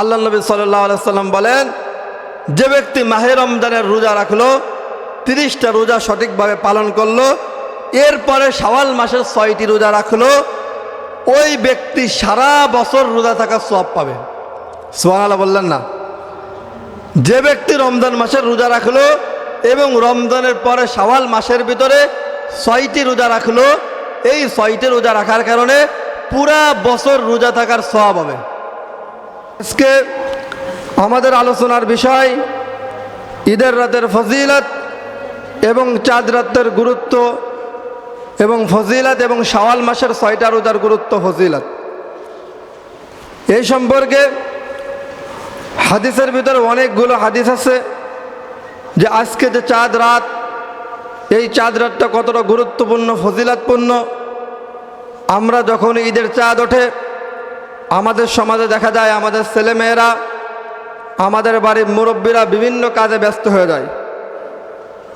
আল্লাহ নবী সাল্লাহ সাল্লাম বলেন, যে ব্যক্তি মাহে রমজানের রোজা রাখল, তিরিশটা রোজা সঠিকভাবে পালন করল, এরপরে শাওয়াল মাসের ছয়টি রোজা রাখল, ওই ব্যক্তি সারা বছর রোজা থাকার সব পাবে। সোহানালা বললেন না। যে ব্যক্তি রমজান মাসের রোজা রাখল এবং রমজানের পরে শাওয়াল মাসের ভিতরে ছয়টি রোজা রাখল, এই ছয়টি রোজা রাখার কারণে পুরা বছর রোজা থাকার সব হবে। আজকে আমাদের আলোচনার বিষয় ঈদের রাতের ফজিলত এবং চাঁদ রাতের গুরুত্ব এবং ফজিলত এবং শাওয়াল মাসের ছয়টা রোজার গুরুত্ব ফজিলত। এই সম্পর্কে হাদিসের ভিতরে অনেকগুলো হাদিস আছে যে আজকে যে চাঁদ রাত, এই চাঁদ রাতটা কতটা গুরুত্বপূর্ণ, ফজিলাতপূর্ণ? আমরা যখন ঈদের চাঁদ ওঠে আমাদের সমাজে দেখা যায়, আমাদের ছেলেমেয়েরা, আমাদের বাড়ির মুরব্বীরা বিভিন্ন কাজে ব্যস্ত হয়ে যায়।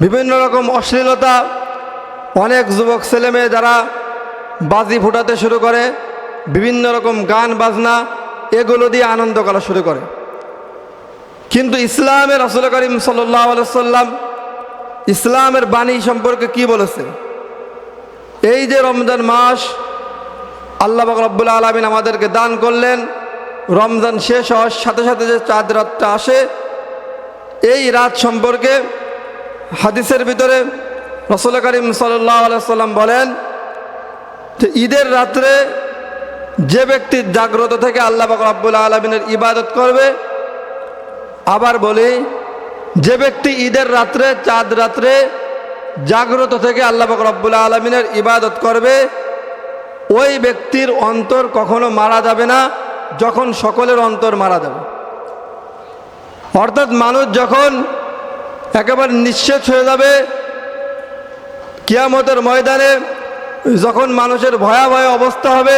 বিভিন্ন রকম অশ্লীলতা, অনেক যুবক ছেলেমেয়ে যারা বাজি ফুটাতে শুরু করে, বিভিন্ন রকম গান, বাজনা, এগুলো দিয়ে আনন্দ করা শুরু করে। কিন্তু ইসলামের রসুল করিম সাল্লাম ইসলামের বাণী সম্পর্কে কি বলেছে? এই যে রমজান মাস আল্লাহ রব্বুল আলমিন আমাদেরকে দান করলেন। রমজান শেষ হওয়ার সাথে সাথে যে চাঁদ রাতটা আসে, এই রাত সম্পর্কে হাদিসের ভিতরে রসুল করিম সাল্লাহ সাল্লাম বলেন যে ঈদের রাত্রে যে ব্যক্তি জাগ্রত থেকে আল্লাহ রব্বুল আলমিনের ইবাদত করবে, আবার বলি যে ব্যক্তি ঈদের রাত্রে, চাঁদ রাত্রে জাগ্রত থেকে আল্লাহ রব্বুল আলমিনের ইবাদত করবে ওই ব্যক্তির অন্তর কখনো মারা যাবে না, যখন সকলের অন্তর মারা যাবে। অর্থাৎ মানুষ যখন একেবারে নিঃশেষ হয়ে যাবে, কিয়ামতের ময়দানে যখন মানুষের ভয়াবহ অবস্থা হবে,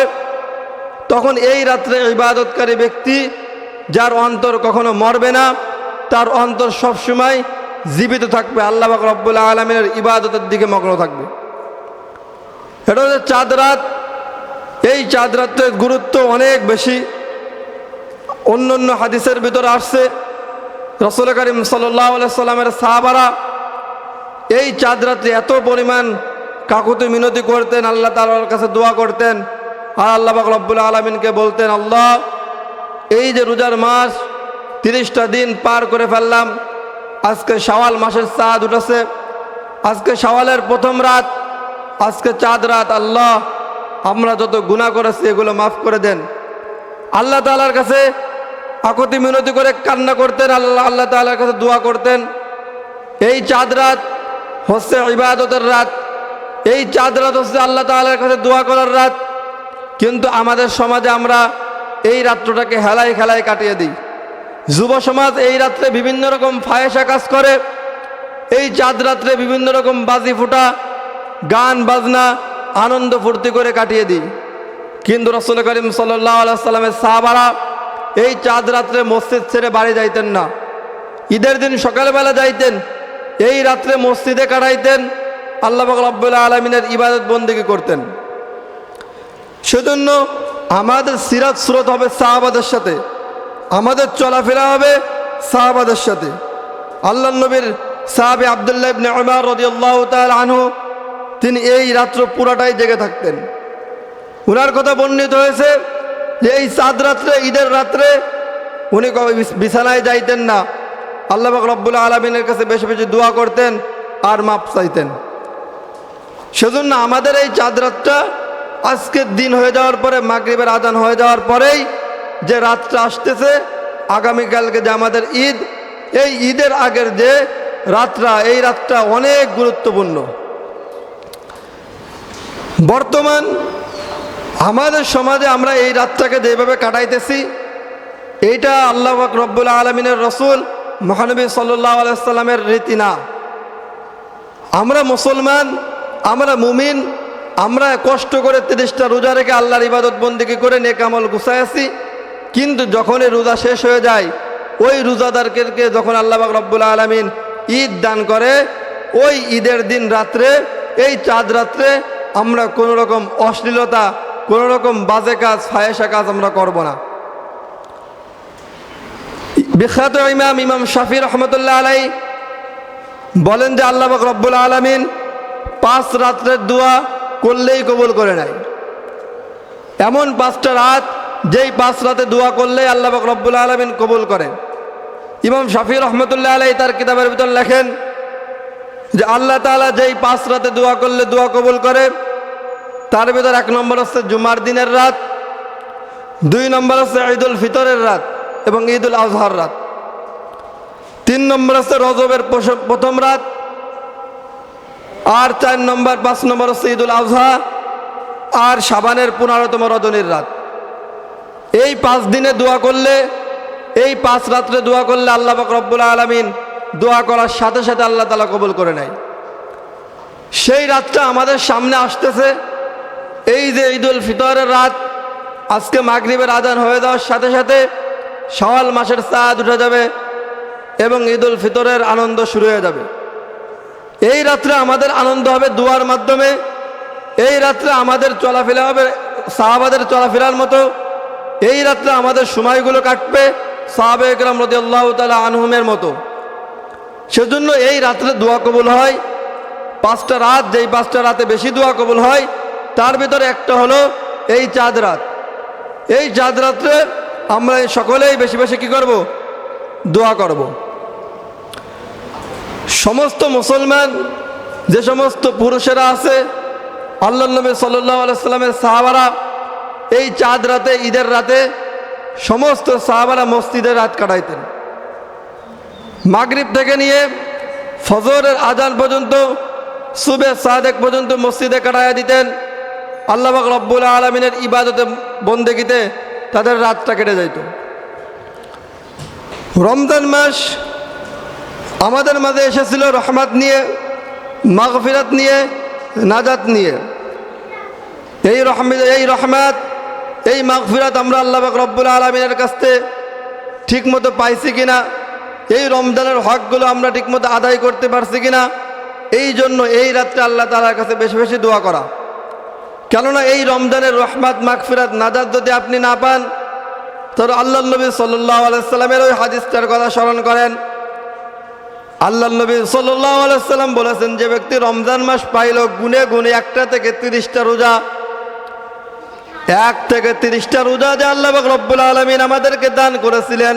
তখন এই রাত্রে ইবাদতকারী ব্যক্তি যার অন্তর কখনো মরবে না, তার অন্তর সবসময় জীবিত থাকবে, আল্লাহ রব্বুল্লা আলমিনের ইবাদতের দিকে মগ্ন থাকবে। এটা হচ্ছে চাঁদ রাত এই চাঁদ রাত্রের গুরুত্ব অনেক বেশি। অন্য অন্য হাদিসের ভিতরে আসছে, রসুল করিম সাল্লাহ সাল্লামের সাহাবারা এই চাঁদ রাত্রে এত পরিমাণ কাকুতি মিনতি করতেন, আল্লাহ তালার কাছে দোয়া করতেন, আর আল্লাহ রব্বুল আলমিনকে বলতেন, আল্লাহ, এই যে রোজার মাস, তিরিশটা দিন পার করে ফেললাম, আজকে শাওয়াল মাসের চাঁদ উঠেছে, আজকে শাওয়ালের প্রথম রাত, আজকে চাঁদ রাত, আল্লাহ আমরা যত গুণা করেছি, এগুলো মাফ করে দেন। আল্লাহ তালার কাছে আকতি মিনতি করে কান্না করতেন, আল্লাহ আল্লাহ তালার কাছে দোয়া করতেন। এই চাঁদ রাত হচ্ছে ইবাদতের রাত। এই চাঁদ রাত হচ্ছে আল্লাহ তালার কাছে দোয়া করার রাত। কিন্তু আমাদের সমাজে আমরা এই রাত্রটাকে হেলায় খেলায় কাটিয়ে দিই। যুব সমাজ এই রাত্রে বিভিন্ন রকম ফায়েসা কাজ করে। এই চাঁদ রাত্রে বিভিন্ন রকম বাজি ফুটা, গান, বাজনা আনন্দ ফুর্তি করে কাটিয়ে দিই। কিন্তু রসুল করিম সাল্লামের সাহাবারা এই চাঁদ রাত্রে মসজিদ ছেড়ে বাড়ি যাইতেন না। ঈদের দিন সকালবেলা যাইতেন, এই রাত্রে মসজিদে কাটাইতেন, আল্লাহ রব্বুল্লাহ আলমিনের ইবাদত বন্দিকে করতেন। সেজন্য আমাদের সিরাত স্রোত হবে সাহাবাদের সাথে, আমাদের চলাফেরা হবে সাহাবাদের সাথে। আল্লাহ নবীর সাহাবে আবদুল্লাহ ইবনে উমর আনহু তিনি এই রাত্র পুরাটাই জেগে থাকতেন। উনার কথা বর্ণিত হয়েছে যে এই চাঁদ রাত্রে, ঈদের রাত্রে উনি বিছানায় যাইতেন না। আল্লাহ রব্বুল আলমিনের কাছে বেশি বেশি দোয়া করতেন আর মাপ চাইতেন। সেজন্য আমাদের এই চাঁদ রাতটা আজকের দিন হয়ে যাওয়ার পরে, মাগরিবের আজান হয়ে যাওয়ার পরেই যে রাতটা আসতেছে আগামীকালকে যে আমাদের ঈদ, এই ঈদের আগের যে রাতটা, এই রাতটা অনেক গুরুত্বপূর্ণ। বর্তমান আমাদের সমাজে আমরা এই রাতটাকে যেভাবে কাটাইতেছি, এইটা আল্লাহ রব্বুল আলমিনের রসুল মহানবী সাল্লাহ আলাইসাল্লামের রীতি না। আমরা মুসলমান, আমরা মুমিন, আমরা কষ্ট করে তিরিশটা রোজা রেখে আল্লাহর ইবাদত বন্দিকে করে নেকামল গুছাই আছি, কিন্তু যখনই রোজা শেষ হয়ে যায়, ওই রোজাদারকে যখন আল্লাহ রব্বুল আলমিন ঈদ দান করে, ওই ঈদের দিন রাত্রে, এই চাঁদ রাত্রে আমরা কোনো রকম অশ্লীলতা, কোনো রকম বাজে কাজ, ফায়েসা কাজ আমরা করব না। বিখ্যাত ইমাম ইমাম শাফি রহমতুল্লাহ আলাই বলেন যে আল্লাহ রব্বুল আলমিন পাঁচ রাত্রের দোয়া করলেই কবুল করে নেয়। এমন পাঁচটা রাত যেই পাঁচ রাতে দোয়া করলেই আল্লাহ রব্বুল আলমিন কবুল করেন। ইমাম শাফি রহমতুল্লাহ আলাই তার কিতাবের ভিতর লেখেন যে আল্লাহ তাআলা যেই পাঁচ রাতে দোয়া করলে দোয়া কবুল করে, তার ভিতর এক নম্বর হচ্ছে জুমার দিনের রাত, দুই নম্বর হচ্ছে ঈদুল ফিতরের রাত এবং ঈদুল আজহার রাত। তিন নম্বর হচ্ছে রজবের প্রথম রাত, আর চার নম্বর, পাঁচ নম্বর হচ্ছে ঈদুল আজহা, আর সাবানের পনেরোতম রজনীর রাত। এই পাঁচ দিনে দোয়া করলে, এই পাঁচ রাত্রে দোয়া করলে আল্লাহ রব্বুল আলমিন দোয়া করার সাথে সাথে আল্লাহ তালা কবুল করে নেয়। সেই রাতটা আমাদের সামনে আসতেছে। এই যে ঈদুল ফিতরের রাত, আজকে মাগরিবের আজান হয়ে যাওয়ার সাথে সাথে সওয়াল মাসের চাঁদ উঠে যাবে এবং ঈদুল ফিতরের আনন্দ শুরু হয়ে যাবে। এই রাত্রে আমাদের আনন্দ হবে দুয়ার মাধ্যমে। এই রাত্রে আমাদের চলাফেরা হবে সাহাবাদের চলাফেরার মতো। এই রাত্রে আমাদের সময়গুলো কাটবে সাহাবে একরাম রদি আল্লাহ তালা আনহুমের মতো। সেজন্য এই রাত্রে দোয়া কবুল হয়। পাঁচটা রাত, যেই পাঁচটা রাতে বেশি দোয়া কবুল হয়, তার ভিতরে একটা হলো এই চাঁদ রাত। এই চাঁদ রাত্রে আমরা সকলেই বেশি বেশি কি করব? দোয়া করব। সমস্ত মুসলমান, যে সমস্ত পুরুষেরা আছে, আল্লাহ নবী আলাইস্লামের সাহাবারা, এই চাঁদ রাতে, ঈদের রাতে সমস্ত সাহাবারা মসজিদে রাত কাটাইতেন। মাগরিব থেকে নিয়ে ফজরের আজান পর্যন্ত, সুবে সাদেক পর্যন্ত মসজিদে কাটাইয়া দিতেন। আল্লাহ রব্বুল আলমিনের ইবাদতে বন্দেগিতে তাদের রাতটা কেটে যাইত। রমজান মাস আমাদের মাঝে এসেছিল রহমাত নিয়ে, মাগফিরাত নিয়ে, নাজাত নিয়ে। এই রহম এই রহমাত, এই মাগফিরাত আমরা আল্লাহ রব্বুল আলমিনের কাছ থেকে ঠিকমতো পাইছি কিনা এই রমজানের হকগুলো আমরা ঠিকমতো আদায় করতে পারছি কিনা? এই জন্য এই রাত্রে আল্লাহ তালার কাছে বেশি বেশি দোয়া করা। কেননা এই রমজানের রহমাত, মাগফিরাত নাজাদ যদি আপনি না পান, তাহলে আল্লাহ নবী সাল্লাহ আলাইসাল্লামের ওই হাদিসটার কথা স্মরণ করেন। আল্লাহ নবী সাল্লাহ আলাইসাল্লাম বলেছেন, যে ব্যক্তি রমজান মাস পাইল, গুনে গুনে একটা থেকে তিরিশটা রোজা, এক থেকে তিরিশটা রোজা যে আল্লাহ রব্বুল আলমিন আমাদেরকে দান করেছিলেন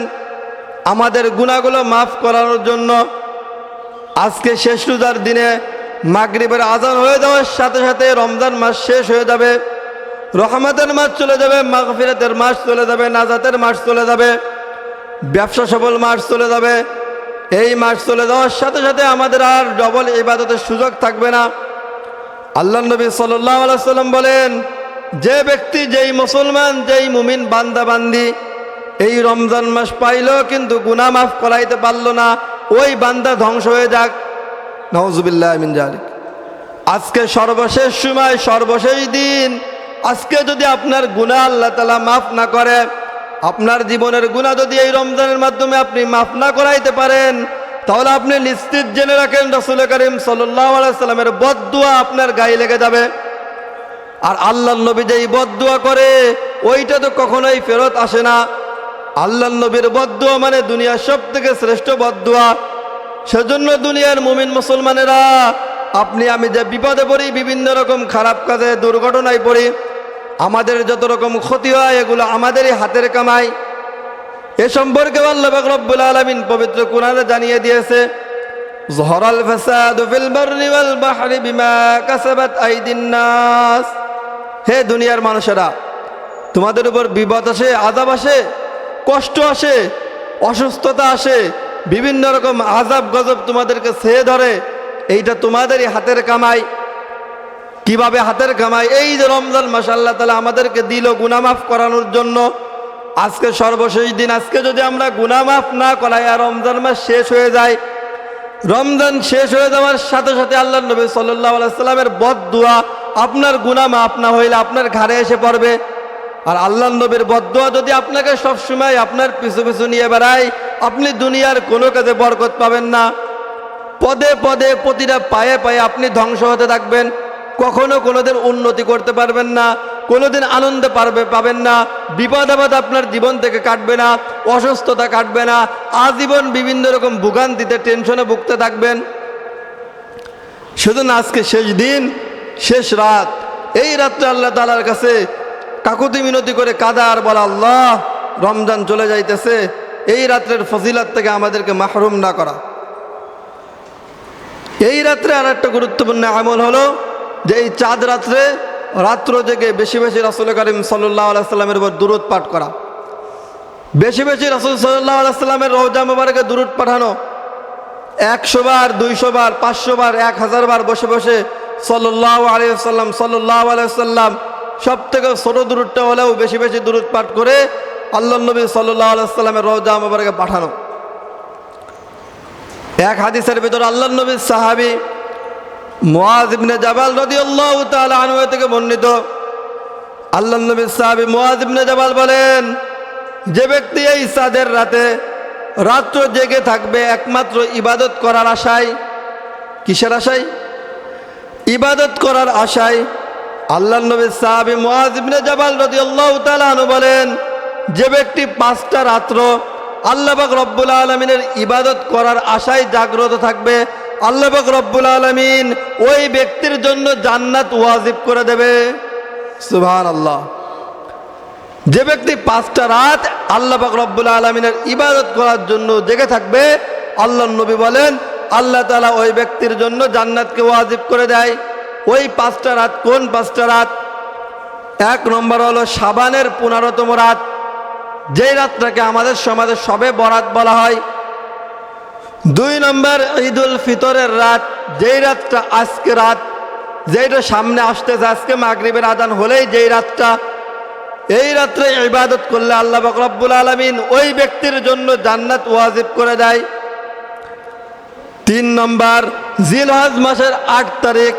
আমাদের গুণাগুলো মাফ করানোর জন্য আজকে শেষ রোজার দিনে মাগরিবের আজান হয়ে যাওয়ার সাথে সাথে রমজান মাস শেষ হয়ে যাবে, রহমতের মাস চলে যাবে, মাগফিরাতের মাস চলে যাবে, নাজাতের মাস চলে যাবে, ব্যবসা সফল মাস চলে যাবে। এই মাস চলে যাওয়ার সাথে সাথে আমাদের আর ডবল ইবাদতের সুযোগ থাকবে না। আল্লাহ নবী আলাইসাল্লাম বলেন, যে ব্যক্তি, যেই মুসলমান, যেই মুমিন বান্দা বান্দি এই রমজান মাস পাইল কিন্তু গুনা মাফ করাইতে পারল না। ওই বান্দা ধ্বংস হয়ে যাক। নওজুবিল্লাহ জালিক আজকে সর্বশেষ সময়, সর্বশেষ দিন। আজকে যদি আপনার গুনাহ আল্লাহ তালা মাফ না করে, আপনার জীবনের গুনাহ যদি এই রমজানের মাধ্যমে আপনি মাফ না করাইতে পারেন, তাহলে আপনি নিশ্চিত জেনে রাখেন, রসুল করিম সাল্লামের বদুয়া আপনার গায়ে লেগে যাবে। আর আল্লাহ নবী যেই বদুয়া করে, ওইটা তো কখনোই ফেরত আসে না। আল্লাহ নবীর বদুয়া মানে দুনিয়ার সব থেকে শ্রেষ্ঠ বদুয়া। সেজন্য দুনিয়ার মুমিন মুসলমানেরা, আপনি, আমি যে বিপদে পড়ি, বিভিন্ন রকম খারাপ কাজে, দুর্ঘটনায় পড়ি, আমাদের যত রকম ক্ষতি হয়, এগুলো আমাদেরই হাতের কামাই। এ সম্পর্কে আল্লাহ আলামিন পবিত্র কোরআনে জানিয়ে দিয়েছে, জহরাল ফাসাদ বিমা আইদিন হে দুনিয়ার মানুষেরা, তোমাদের উপর বিপদ আসে আজাব আসে কষ্ট আসে, অসুস্থতা আসে, বিভিন্ন রকম আজাব গজব তোমাদেরকে সে ধরে, এইটা তোমাদেরই হাতের কামাই। কীভাবে হাতের কামাই? এই যে রমজান মাস আল্লাহ তালা আমাদেরকে দিল গুনামাফ করানোর জন্য। আজকে সর্বশেষ দিন, আজকে যদি আমরা গুনামাফ না করাই, আর রমজান মাস শেষ হয়ে যায়, রমজান শেষ হয়ে যাওয়ার সাথে সাথে আল্লাহ নবী সাল্লাহ সাল্লামের বদ দোয়া, আপনার গুনা মাফ না হইলে আপনার ঘাড়ে এসে পড়বে। আর আল্লাহ নবীর বদুয়া যদি আপনাকে সবসময় আপনার পিছু পিছু নিয়ে বেড়ায়, আপনি দুনিয়ার কোনো কাজে বরকত পাবেন না। পদে পদে প্রতিটা পায়ে পায়ে আপনি ধ্বংস হতে থাকবেন। কখনো কোনোদিন উন্নতি করতে পারবেন না, কোনোদিন আনন্দে পারবে, পাবেন না। বিপদ আপদ আপনার জীবন থেকে কাটবে না, অসুস্থতা কাটবে না। আজীবন বিভিন্ন রকম ভোগান্তিতে টেনশনে ভুগতে থাকবেন। না, আজকে শেষ দিন, শেষ রাত। এই রাত্রে আল্লাহ তালার কাছে কাকুতি মিনতি করে কাদা আর বলা, আল্লাহ, রমজান চলে যাইতেছে, এই রাত্রের ফজিলাত থেকে আমাদেরকে মাহরুম না করা। এই রাত্রে আর একটা গুরুত্বপূর্ণ আমল হলো যে এই চাঁদ রাত্রে রাত্র জেগে বেশি বেশি রাসুল করিম সাল্লাহ আলাইস্লামের উপর দূরত পাঠ করা। বেশি বেশি রাসুল সাল্লাহ আলাইস্লামের রোজা মোবারকে দূরত পাঠানো। একশো বার, দুইশো বার, পাঁচশো বার, এক হাজার বার বসে বসে সাল্লাহ আলিয়াল্লাম সাল্লাহ আলাইসাল্লাম সব থেকে ছোটো দূরটা হলেও বেশি বেশি দূরত পাঠ করে আল্লাহ নবী আলাইস্লামের রোজা মোবারকে পাঠানো। এক হাদিসের ভিতর আল্লাহ নবীর সাহাবি মোয়াজ ইবনে জাবাল রাদিয়াল্লাহু তাআলা আনহু থেকে বর্ণিত। আল্লাহ নবীর সাহাবি মোয়াজ ইবনে জাবাল বলেন, যে ব্যক্তি এই সাদের রাতে রাত্র জেগে থাকবে একমাত্র ইবাদত করার আশায়, কিসের আশায়? ইবাদত করার আশায় আল্লাহ নবীর সাহাবি মোয়াজ ইবনে জাবাল রাদিয়াল্লাহু তাআলা আনহু বলেন, যে ব্যক্তি পাঁচটা রাত্র আল্লাহবাক রব্বুল আলমিনের ইবাদত করার আশায় জাগ্রত থাকবে আল্লাহবাক রব্বুল আলমিন ওই ব্যক্তির জন্য জান্নাত ওয়াজিব করে দেবে। সুবহান আল্লাহ যে ব্যক্তি পাঁচটা রাত আল্লাহবাক রব্বুল আলমিনের ইবাদত করার জন্য জেগে থাকবে আল্লাহ নবী বলেন, আল্লাহ তালা ওই ব্যক্তির জন্য জান্নাতকে ওয়াজিব করে দেয়। ওই পাঁচটা রাত, কোন পাঁচটা রাত? এক নম্বর হলো সাবানের পনেরোতম রাত। যেই রাতটাকে আমাদের সমাজে সবে বরাত বলা হয়। দুই নম্বর ঈদুল ফিতরের রাত, যেই রাতটা আজকে রাত, যেইটা সামনে আসতেছে, আজকে মাগরিবের আদান হলেই যেই রাতটা, এই রাত্রে ইবাদত করলে আল্লাহ রব্বুল আলমিন ওই ব্যক্তির জন্য জান্নাত ওয়াজিব করে দেয়। তিন নম্বর, জিলহজ মাসের আট তারিখ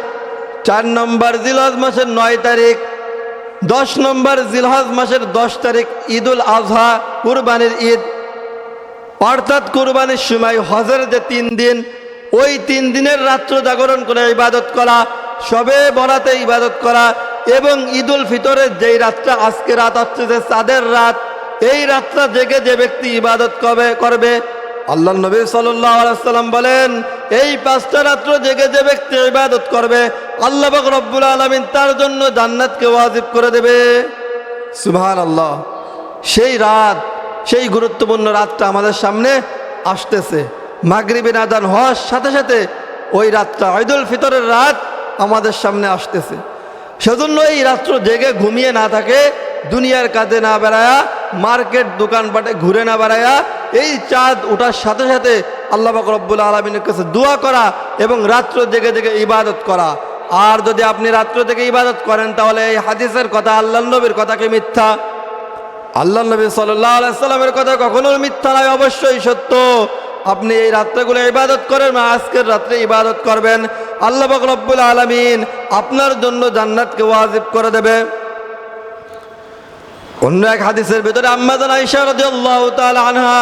চার নম্বর জিলহজ মাসের নয় তারিখ, দশ নম্বর জিলহজ মাসের দশ তারিখ ঈদুল আজহা, কুরবানির ঈদ। অর্থাৎ কুরবানির সময় হজের যে তিন দিন, ওই তিন দিনের রাত্র জাগরণ করে ইবাদত করা, সবে বরাতে ইবাদত করা এবং ঈদুল ফিতরের যেই রাতটা আজকে রাত হচ্ছে যে চাঁদের রাত, এই রাতটা জেগে যে ব্যক্তি ইবাদত কবে, করবে? আল্লাহ নবী সাল্লাম বলেন, এই পাঁচটা রাত্র জেগে যে ব্যক্তি ইবাদত করবে আল্লাহ রব্বুল আলমিন তার জন্য জান্নাতকে ওয়াজিব করে দেবে। সুবহান আল্লাহ সেই রাত, সেই গুরুত্বপূর্ণ রাতটা আমাদের সামনে আসতেছে। মাগরিবিন আদান হওয়ার সাথে সাথে ওই রাতটা, ঈদুল ফিতরের রাত আমাদের সামনে আসতেছে। সেজন্য এই রাত্র জেগে ঘুমিয়ে না থাকে, দুনিয়ার কাজে না বেড়ায়া, মার্কেট, দোকানপাটে ঘুরে না বেড়ায়া, এই চাঁদ ওঠার সাথে সাথে আল্লাহ বাক রব্বুল আলমিনের কাছে দোয়া করা এবং রাত্র জেগে জেগে ইবাদত করা। আর যদি আপনি রাত্র থেকে ইবাদত করেন, তাহলে এই হাদিসের কথা, আল্লাহ নবীর কথা কি মিথ্যা? আল্লাহ নবী সাল্লামের কথা কখনো মিথ্যা নয়, অবশ্যই সত্য। আপনি এই রাত্রেগুলো ইবাদত করেন আজকের রাত্রে ইবাদত করবেন। আল্লাহ বাক রব্বুল আলমিন আপনার জন্য জান্নাতকে ওয়াজিব করে দেবে। অন্য এক হাদিসের ভিতরে রাদিয়াল্লাহু তাআলা আনহা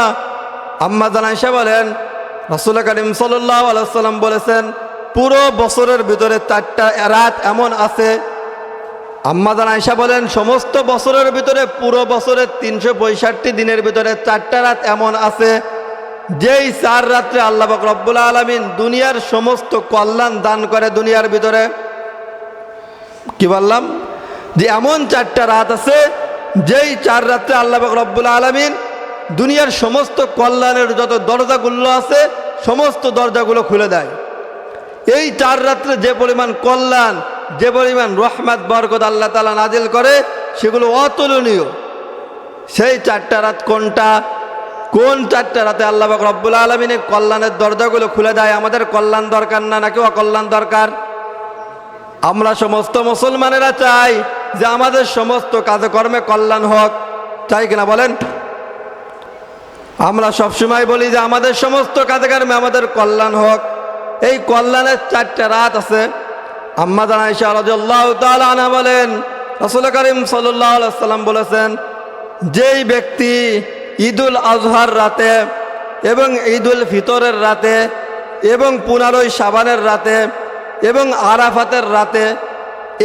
আইসা বলেন, রাসূল করিম সাল্লাম বলেছেন পুরো বছরের ভিতরে চারটা রাত এমন আছে। আম্মাদান আয়সা বলেন, সমস্ত বছরের ভিতরে পুরো বছরের তিনশো পঁয়ষট্টি দিনের ভিতরে চারটা রাত এমন আছে। যেই চার রাত্রে আল্লাহ রব্বুল আলমিন দুনিয়ার সমস্ত কল্যাণ দান করে দুনিয়ার ভিতরে। কি বললাম? যে এমন চারটা রাত আছে, যেই চার রাত্রে আল্লাহ রব্বুল আলমিন দুনিয়ার সমস্ত কল্যাণের যত দরজাগুলো আছে, সমস্ত দরজাগুলো খুলে দেয়। এই চার রাত্রে যে পরিমাণ কল্যাণ, যে পরিমাণ রহমাত, বরকত আল্লাহ তালা নাজিল করে, সেগুলো অতুলনীয়। সেই চারটা রাত কোনটা? কোন চারটা রাতে আল্লাহ রব্বুল আলমিনের কল্যাণের দরজাগুলো খুলে দেয়? আমাদের কল্যাণ দরকার না নাকি অকল্যাণ দরকার? আমরা সমস্ত মুসলমানেরা চাই যে আমাদের সমস্ত কাজকর্মে কল্যাণ হোক। চাই কিনা বলেন? আমরা সবসময় বলি যে আমাদের সমস্ত কাজকর্মে আমাদের কল্যাণ হোক। এই কল্যাণের চারটা রাত আছে। আম্মা রাজল্লাহ তালা বলেন, রসুল করিম সাল্লাম বলেছেন, যেই ব্যক্তি ঈদুল আজহার রাতে এবং ঈদুল ফিতরের রাতে এবং পুনারই সাবানের রাতে এবং আরাফাতের রাতে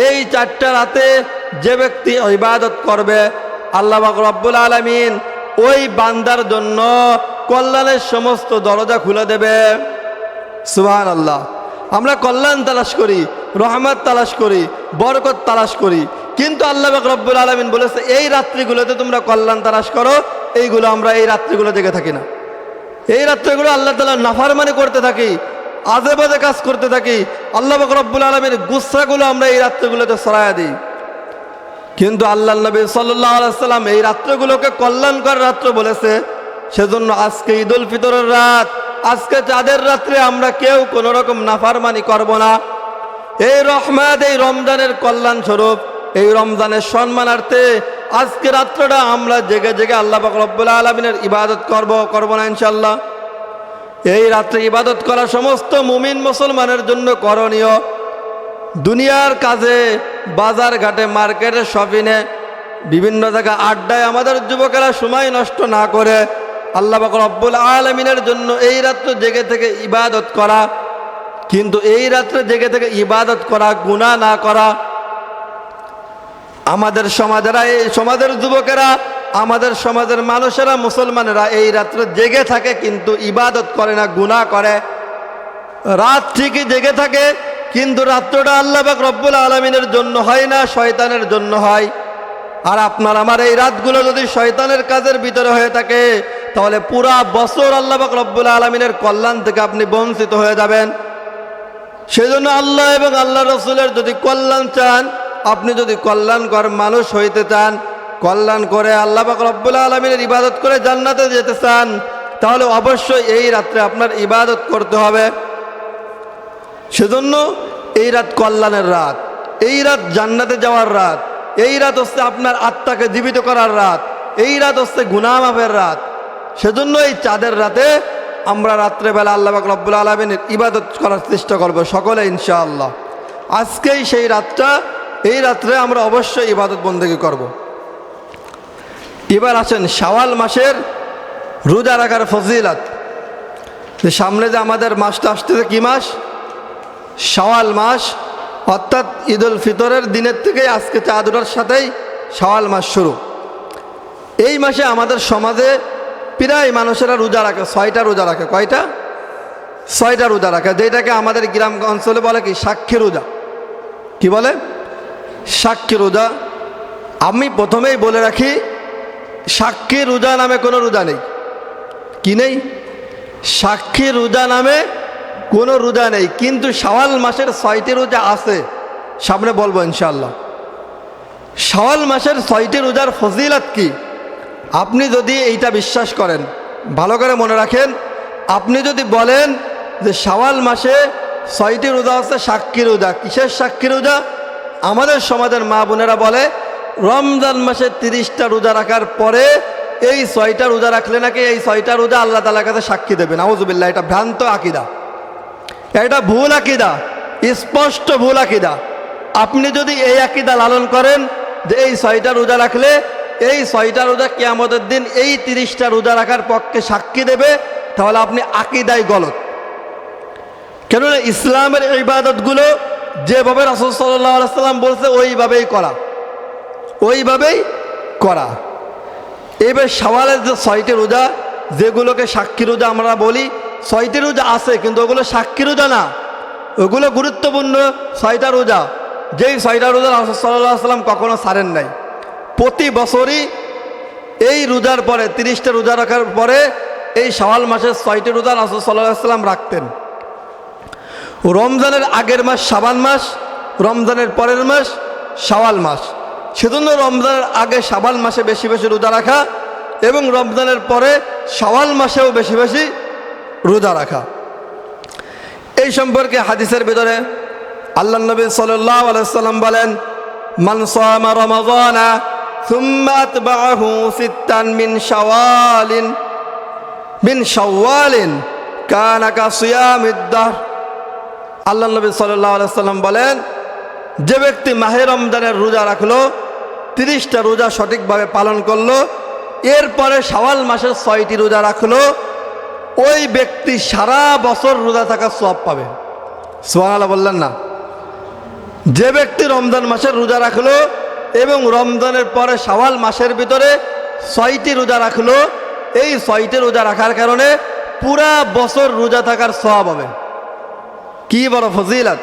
এই চারটা রাতে যে ব্যক্তি ইবাদত করবে, আল্লাহ রব্বুল আলমিন ওই বান্দার জন্য কল্যাণের সমস্ত দরজা খুলে দেবে। সুবহান আল্লাহ আমরা কল্যাণ তালাশ করি, রহমত তালাশ করি, বরকত তালাশ করি। কিন্তু আল্লাহ রব্বুল আলমিন বলেছে, এই রাত্রিগুলোতে তোমরা কল্যাণ তালাশ করো, এইগুলো আমরা এই রাত্রিগুলো দেখে থাকি না। এই রাত্রিগুলো আল্লাহ তালা নাফার মানে করতে থাকি আজে বাজে কাজ করতে থাকি, আল্লাহ রব্বুল আলমীর গুসাগুলো আমরা এই রাত্রিগুলোতে সরাইয়া দিই। কিন্তু আল্লাহ নবী সাল্লাহ আলাইসাল্লাম এই রাত্রগুলোকে কল্যাণকর রাত্র বলেছে, সেজন্য আজকে ঈদ উল ফিতরের রাত। আজকে চাঁদের রাত্রে আমরা কেউ কোনো রকম নাফারমানি করব না, এই রহমাত, এই রমজানের কল্যাণ স্বরূপ এই রমজানের সম্মানার্থে আজকে রাত্রটা আমরা জেগে জেগে আল্লাহ রব্বুল আলমিনের ইবাদত করব করব না ইনশাল্লাহ এই রাত্রে ইবাদত করা সমস্ত মুমিন মুসলমানের জন্য করণীয়। দুনিয়ার কাজে, বাজার ঘাটে, মার্কেটে, শপিংয়ে, বিভিন্ন জায়গায় আড্ডায় আমাদের যুবকেরা সময় নষ্ট না করে আল্লাহ রব্বুল আলমিনের জন্য এই রাত্রে জেগে থেকে ইবাদত করা, কিন্তু এই রাত্রে জেগে থেকে ইবাদত করা গুণা না করা, আমাদের সমাজেরা, এই সমাজের যুবকেরা, আমাদের সমাজের মানুষেরা, মুসলমানেরা এই রাত্রে জেগে থাকে, কিন্তু ইবাদত করে না গুণা করে। রাত ঠিকই জেগে থাকে, কিন্তু রাত্রটা আল্লাহ রব্বুল আলমিনের জন্য হয় না, শয়তানের জন্য হয়। আর আপনার আমার এই রাতগুলো যদি শয়তানের কাজের ভিতরে হয়ে থাকে, তাহলে পুরা বছর আল্লাহ রব্বুল আলমিনের কল্যাণ থেকে আপনি বঞ্চিত হয়ে যাবেন। সেজন্য আল্লাহ এবং আল্লাহ রসুলের যদি কল্যাণ চান, আপনি যদি কল্যাণকর মানুষ হইতে চান, কল্যাণ করে আল্লাহ পাক রব্বুল আলমিনের ইবাদত করে জান্নাতে যেতে চান, তাহলে অবশ্যই এই রাত্রে আপনার ইবাদত করতে হবে। সেজন্য এই রাত কল্যাণের রাত, এই রাত জান্নাতে যাওয়ার রাত এই রাত হচ্ছে আপনার আত্মাকে জীবিত করার রাত। এই রাত হচ্ছে গুনামাফের রাত। সেজন্য এই চাঁদের রাতে আমরা রাত্রেবেলা আল্লাহ রব্বুল আলমিনের ইবাদত করার চেষ্টা করব সকলে, ইনশাআল্লাহ। আজকেই সেই রাতটা, এই রাত্রে আমরা অবশ্যই ইবাদত বন্দেগী করব। এবার আছেন শাওয়াল মাসের রোজা রাখার ফজিলাত। সামনে যে আমাদের মাসটা আসতেছে কি মাস? শাওয়াল মাস। অর্থাৎ ঈদ উল ফিতরের দিনের থেকেই আজকে চাঁদুটার সাথেই সওয়াল মাস শুরু। এই মাসে আমাদের সমাজে প্রায় মানুষেরা রোজা রাখে, ছয়টা রোজা রাখে। কয়টা? ছয়টা রোজা রাখে। যেটাকে আমাদের গ্রাম অঞ্চলে বলে কি? সাক্ষী রোজা। কি বলে? সাক্ষী রোজা। আমি প্রথমেই বলে রাখি, সাক্ষী রোজা নামে কোনো রোজা নেই। কি নেই? সাক্ষী রোজা নামে কোনো রোজা নেই, কিন্তু শাওয়াল মাসের ছয়টি রোজা আছে। সামনে বলব ইনশাল্লাহ শাওয়াল মাসের ছয়টি রোজার ফজিলাত কি? আপনি যদি এইটা বিশ্বাস করেন, ভালো করে মনে রাখেন, আপনি যদি বলেন যে শাওয়াল মাসে ছয়টি রোজা আছে সাক্ষী রোজা, কিসের সাক্ষী রোজা? আমাদের সমাজের মা বোনেরা বলে, রমজান মাসে তিরিশটা রোজা রাখার পরে এই ছয়টা রোজা রাখলে নাকি এই ছয়টা রোজা আল্লাহ তালার কাছে সাক্ষী দেবেন নাউজুবিল্লাহ, এটা ভ্রান্ত আকিদা। এটা ভুল আকিদা, স্পষ্ট ভুল আকিদা। আপনি যদি এই আকিদা লালন করেন যে এই ছয়টা রোজা রাখলে, এই ছয়টা রোজা কেয়ামতের দিন এই তিরিশটা রোজা রাখার পক্ষে সাক্ষী দেবে, তাহলে আপনি আকিদাই গলত। কেননা ইসলামের ইবাদতগুলো যেভাবে রাসুল সাল্লাম বলছে, ওইভাবেই করা। ওইভাবেই করা। এবার সওয়ালের যে ছয়টি রোজা, যেগুলোকে সাক্ষী রোজা আমরা বলি ছয়টি রোজা আছে, কিন্তু ওগুলো সাক্ষী রোজা না। ওগুলো গুরুত্বপূর্ণ ছয়টা রোজা। যেই ছয়টা রোজা সাল্লাহ সাল্লাম কখনো ছাড়েন নাই। প্রতি বছরই এই রোজার পরে, তিরিশটা রোজা রাখার পরে, এই সওয়াল মাসের ছয়টি রোজা রাসুল সাল্লাম রাখতেন। রমজানের আগের মাস সাবান মাস, রমজানের পরের মাস শাওয়াল মাস। সেজন্য রমজানের আগে শাবান মাসে বেশি বেশি রোজা রাখা এবং রমজানের পরে শাওয়াল মাসেও বেশি বেশি রোজা রাখা। এই সম্পর্কে হাদিসের ভিতরে আল্লাহ নবী আলাইসাল্লাম বলেন সিত্তান মিন মিন আলাইসাল্লাম বলেন, যে ব্যক্তি মাহে রমজানের রোজা রাখল, তিরিশটা রোজা সঠিকভাবে পালন করল, এরপরে শাওয়াল মাসের ছয়টি রোজা রাখল ওই ব্যক্তি সারা বছর রোজা থাকার সব পাবে। সোহানালা বললেন না। যে ব্যক্তি রমজান মাসের রোজা রাখল এবং রমজানের পরে শাওয়াল মাসের ভিতরে ছয়টি রোজা রাখল, এই ছয়টি রোজা রাখার কারণে পুরা বছর রোজা থাকার সওয়াব হবে। কি বড় ফজিলত।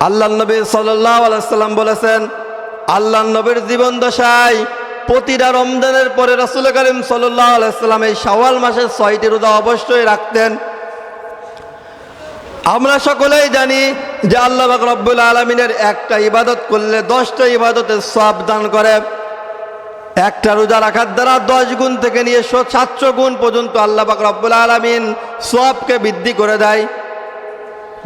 আল্লাহ নবী সাল্লাম বলেছেন আল্লাহ নবীর জীবন দশায় প্রতিটা রমজানের পরে রাসুল করিম আলাইসাল্লাম এই শাওয়াল মাসের ছয়টি রোজা অবশ্যই রাখতেন। আমরা সকলেই জানি যে আল্লাহ রব্বুল আলমিনের একটা ইবাদত করলে দশটা ইবাদতের সব দান করে। একটা রোজা রাখার দ্বারা দশ গুণ থেকে নিয়ে সাতশো গুণ পর্যন্ত আল্লাহ রব্বুল আলমিন সবকে বৃদ্ধি করে দেয়।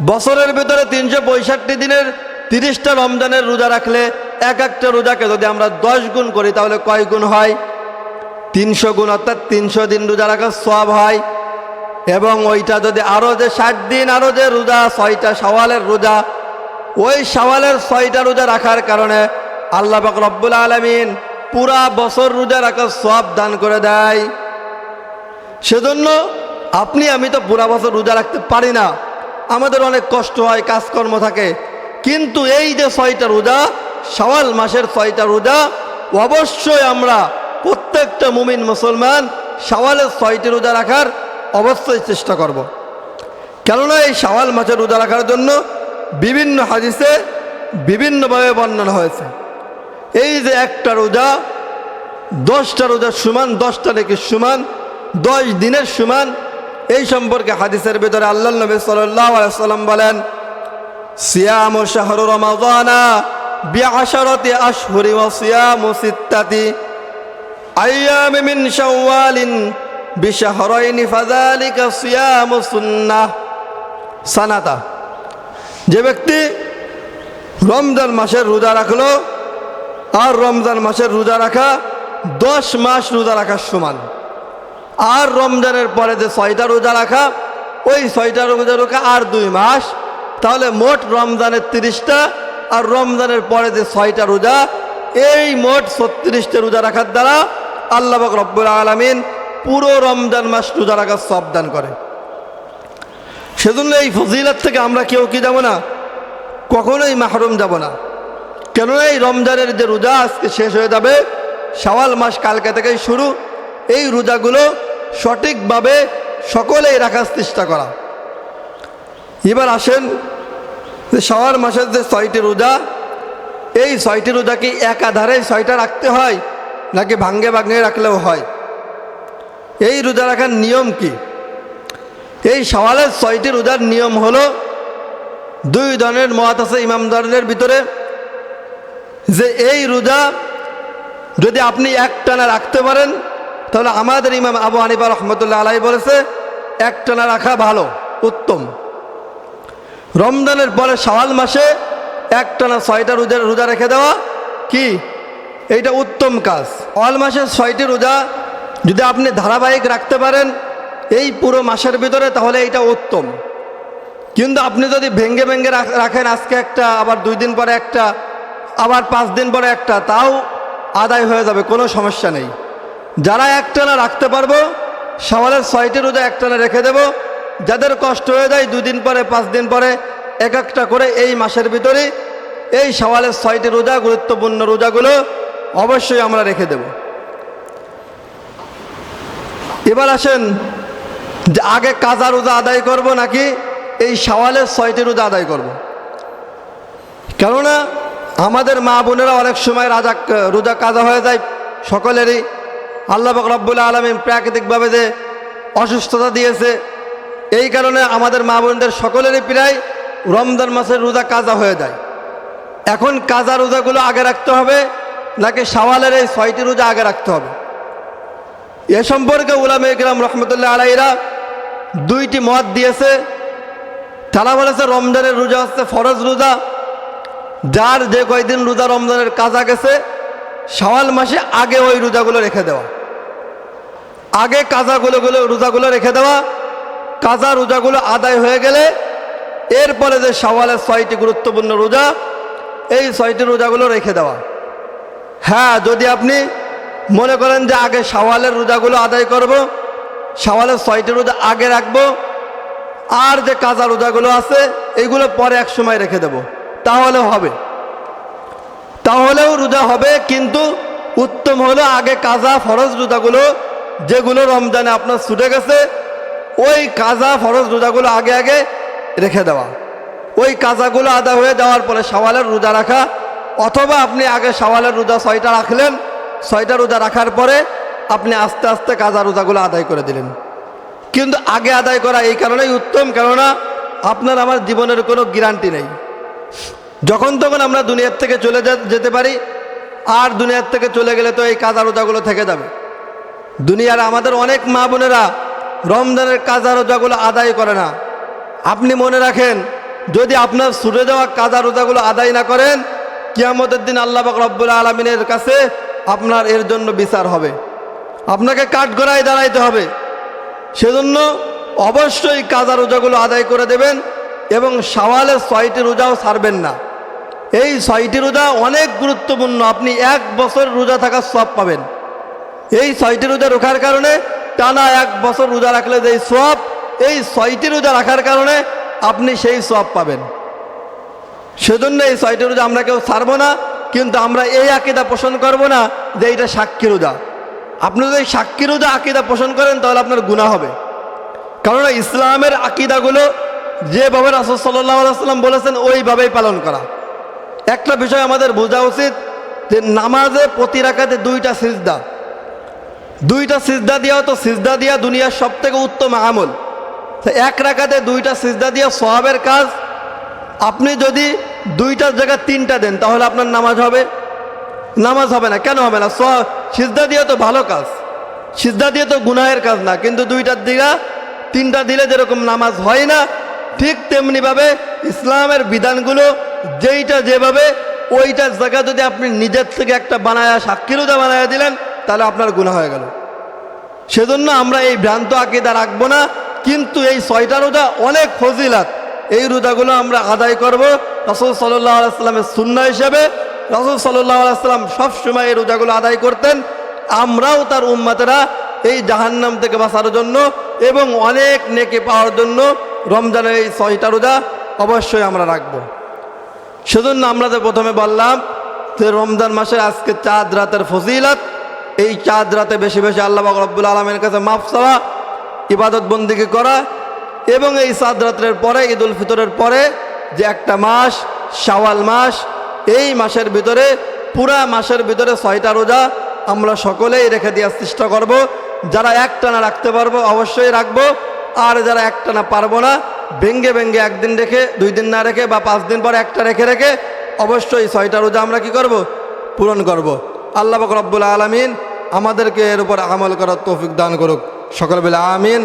বছরের ভিতরে তিনশো পঁয়ষট্টি দিনের তিরিশটা রমজানের রোজা রাখলে এক একটা রোজাকে যদি আমরা দশ গুণ করি, তাহলে কয় গুণ হয়? তিনশো গুণ, অর্থাৎ তিনশো দিন রোজা রাখার সব হয়। এবং ওইটা যদি আরও যে ষাট দিন আরও যে রোজা, ছয়টা সওয়ালের রোজা, ওই সওয়ালের ছয়টা রোজা রাখার কারণে আল্লাহ পাক রব্বুল আলমিন পুরা বছর রোজা রাখার সব দান করে দেয়। সেজন্য আপনি, আমি তো পুরা বছর রোজা রাখতে পারি না। আমাদের অনেক কষ্ট হয়, কাজকর্ম থাকে। কিন্তু এই যে ছয়টা রোজা সওয়াল মাসের ছয়টা রোজা, অবশ্যই আমরা প্রত্যেকটা মুমিন মুসলমান সওয়ালের ছয়টি রোজা রাখার অবশ্যই চেষ্টা করব। কেননা এই সওয়াল মাসের রোজা রাখার জন্য বিভিন্ন হাদিসে বিভিন্নভাবে বর্ণনা হয়েছে এই যে একটা রোজা, দশটা রোজার সমান, দশটা নাকি সমান, দশ দিনের সমান, এই সম্পর্কে হাদিসের ভিতরে আল্লাহ নবী সাল্লাম বলেন সিয়াম শাহরু রমাদানা বিআশারতি আশহুরি ওয়া সিয়ামু সিত্তাতি আইয়াম মিন শাওয়ালিন বিশাহরাইনি ফাযালিকা সিয়ামু সুন্নাহ। সানাতা। যে ব্যক্তি রমজান মাসের রোজা রাখল আর রমজান মাসের রোজা রাখা দশ মাস রোজা রাখার সমান। আর রমজানের পরে যে ছয়টা রোজা রাখা, ওই ছয়টা রোজা রাখা আর দুই মাস তাহলে মোট রমজানের তিরিশটা আর রমজানের পরে যে ছয়টা রোজা, এই মোট ছত্রিশটা রোজা রাখার দ্বারা আল্লাহ রব্বুল আলমিন পুরো রমজান মাস রোজা রাখার সব দান করে সেজন্য এই ফজিলত থেকে আমরা কেউ কি যাব না? কখনোই মাহরুম যাব না। কেননা এই রমজানের যে রোজা আজকে শেষ হয়ে যাবে, শাওয়াল মাস কালকে থেকেই শুরু, এই রোজাগুলো সঠিকভাবে সকলেই রাখার চেষ্টা করা। এবার আসেন যে শাওয়াল মাসের যে ছয়টি রোজা, এই ছয়টি রোজা কি একাধারে ছয়টা রাখতে হয় নাকি ভাঙ্গে ভাঙ্গে রাখলেও হয়? এই রোজা রাখার নিয়ম কি? এই সওয়ালের ছয়টি রোজার নিয়ম হলো দুই ধরনের মত আছে ইমামদারদের ভিতরে, যে এই রোজা যদি আপনি একটানা রাখতে পারেন, তাহলে আমাদের ইমাম আবু হানিফা রহমতুল্লাহ আলাই বলেছে, একটানা রাখা ভালো, উত্তম। রমজানের পরে সওয়াল মাসে একটানা ছয়টা রোজা রোজা রেখে দেওয়া কি? এইটা উত্তম কাজ। অল মাসের ছয়টি রোজা যদি আপনি ধারাবাহিক রাখতে পারেন, এই পুরো মাসের ভিতরে তাহলে এইটা উত্তম। কিন্তু আপনি যদি ভেঙ্গে ভেঙ্গে রাখ- রাখেন, আজকে একটা, আবার দুই দিন পরে একটা, আবার পাঁচ দিন পরে একটা, তাও আদায় হয়ে যাবে, কোনো সমস্যা নেই। যারা একটানা রাখতে পারব সওয়ালের ছয়টি রোজা একটানা রেখে দেব যাদের কষ্ট হয়ে যায়, দুদিন পরে পাঁচ দিন পরে, এক একটা করে এই মাসের ভিতরে এই সওয়ালের ছয়টি রোজা, গুরুত্বপূর্ণ রোজাগুলো অবশ্যই আমরা রেখে দেব এবার আসেন, যে আগে কাজা রোজা আদায় করব নাকি এই সওয়ালের ছয়টি রোজা আদায় করব। কেননা আমাদের মা বোনেরা অনেক সময় রাজা, রোজা কাজা হয়ে যায়, সকলেরই আল্লাহ রব্বুল আলমিন প্রাকৃতিকভাবে যে অসুস্থতা দিয়েছে এই কারণে আমাদের মা বোনদের সকলেরই প্রায় রমজান মাসের রোজা কাজা হয়ে যায়। এখন কাজা রোজাগুলো আগে রাখতে হবে, নাকি সওয়ালের এই ছয়টি রোজা আগে রাখতে হবে? এ সম্পর্কে উলামে ইকরাম রহমতুল্লাহ আলাইরা দুইটি মত দিয়েছে। তারা বলেছে, রমজানের রোজা হচ্ছে ফরজ রোজা। যার যে কয়দিন রোজা রমজানের কাজা গেছে সওয়াল মাসে আগে ওই রোজাগুলো রেখে দেওয়া। আগে কাজাগুলো গুলো রোজাগুলো রেখে দেওয়া। কাজা রোজাগুলো আদায় হয়ে গেলে এরপরে যে সওয়ালের ছয়টি গুরুত্বপূর্ণ রোজা, এই ছয়টি রোজাগুলো রেখে দেওয়া। হ্যাঁ যদি আপনি মনে করেন যে আগে সওয়ালের রোজাগুলো আদায় করব সওয়ালের ছয়টি রোজা আগে রাখব, আর যে কাজা রোজাগুলো আছে, এগুলো পরে এক সময় রেখে দেব তাহলে হবে। তাহলেও রোজা হবে, কিন্তু উত্তম হলো আগে কাজা, ফরজ রোজাগুলো, যেগুলো রমজানে আপনার ছুটে গেছে ওই কাজা ফরজ রোজাগুলো আগে আগে রেখে দেওয়া। ওই কাজাগুলো আদা হয়ে যাওয়ার পরে সওয়ালের রোজা রাখা, অথবা আপনি আগে সওয়ালের রোজা ছয়টা রাখলেন, ছয়টা রোজা রাখার পরে আপনি আস্তে আস্তে কাজা রোজাগুলো আদায় করে দিলেন। কিন্তু আগে আদায় করা এই কারণেই উত্তম, কেননা আপনার আমার জীবনের কোনো গ্যারান্টি নেই। যখন তখন আমরা দুনিয়ার থেকে চলে যেতে পারি, আর দুনিয়ার থেকে চলে গেলে তো এই কাজা রোজাগুলো থেকে যাবে। দুনিয়ার আমাদের অনেক মা বোনেরা রমজানের কাজা রোজাগুলো আদায় করে না। আপনি মনে রাখেন, যদি আপনার ছুটে যাওয়া কাজা রোজাগুলো আদায় না করেন, কিয়ামতের দিন আল্লাহ রব্বুল আলমিনের কাছে আপনার এর জন্য বিচার হবে। আপনাকে কাঠগড়ায় দাঁড়াইতে হবে। সেজন্য অবশ্যই কাজা রোজাগুলো আদায় করে দেবেন এবং সওয়ালের ছয়টি রোজাও ছাড়বেন না। এই ছয়টি রোজা অনেক গুরুত্বপূর্ণ। আপনি এক বছর রোজা থাকার সব পাবেন। এই ছয়টি রোজা রোখার কারণে টানা এক বছর রোজা রাখলে যে সব এই ছয়টি রোজা রাখার কারণে আপনি সেই সব পাবেন। সেজন্য এই ছয়টি রোজা আমরা কেউ ছাড়বো না, কিন্তু আমরা এই আকিদা পোষণ করব না যে এইটা সাক্ষী রোজা। আপনি যদি সাক্ষী রোজা আকিদা পোষণ করেন, তাহলে আপনার গুণা হবে। কারণ ইসলামের আকিদাগুলো যেভাবে রাসুল সাল্লাম বলেছেন, ওইভাবেই পালন করা। একটা বিষয় আমাদের বোঝা উচিত যে নামাজে প্রতি রাখাতে দুইটা সিজদা। দুইটা সিজদা দিয়া তো সিজদা দিয়া দুনিয়ার সব থেকে উত্তম আমল। এক রাখাতে দুইটা সিজদা দিয়া সহাবের কাজ, আপনি যদি দুইটার জায়গায় তিনটা দেন, তাহলে আপনার নামাজ হবে। নামাজ হবে না, কেন হবে না? সিজদা দিয়ে তো ভালো কাজ। সিজদা দিয়ে তো গুনাহের কাজ না, কিন্তু দুইটার দিঘা তিনটা দিলে যেরকম নামাজ হয় না, ঠিক তেমনিভাবে ইসলামের বিধানগুলো যেইটা যেভাবে ওইটার জায়গা যদি আপনি নিজের থেকে একটা বানায়া সাক্ষীরোদা বানায়া দিলেন তাহলে আপনার গুণা হয়ে গেল। সেজন্য আমরা এই ভ্রান্ত আকিদা রাখব না, কিন্তু এই ছয়টা রোজা অনেক ফজিলাত। এই রোজাগুলো আমরা আদায় করব রসুল সাল্লাহ আলাইস্লামের শূন্য হিসেবে। রসুল সাল্লাহ আলাইস্লাম সবসময় এই রোজাগুলো আদায় করতেন। আমরাও তার উম্মাতেরা এই জাহান্নাম থেকে বাঁচার জন্য এবং অনেক নেকে পাওয়ার জন্য রমজানের এই ছয়টা রোজা অবশ্যই আমরা রাখব। সেজন্য আমরা তো প্রথমে বললাম যে রমজান মাসের আজকে চাঁদ রাতের ফজিলত এই চাঁদ রাতে বেশি বেশি আল্লাহ রব্বুল আলমের কাছে মাফ চাওয়া, ইবাদত বন্দিকে করা এবং এই চাঁদ রাত্রের পরে ঈদ উল ফিতরের পরে যে একটা মাস, শাওয়াল মাস, এই মাসের ভিতরে, পুরা মাসের ভিতরে ছয়টা রোজা আমরা সকলেই রেখে দেওয়ার চেষ্টা করব। যারা একটানা রাখতে পারব অবশ্যই রাখব, আর যারা একটানা পারব না, ভেঙ্গে ভেঙ্গে একদিন রেখে, দুই দিন না রেখে বা পাঁচ দিন পর একটা রেখে রেখে অবশ্যই ছয়টা রোজা আমরা কি করব? পূরণ করব। আল্লাহ রব্বুল আলমিন আমাদেরকে এর উপর আমল করার তৌফিক দান করুক। সকল বেলা আমিন।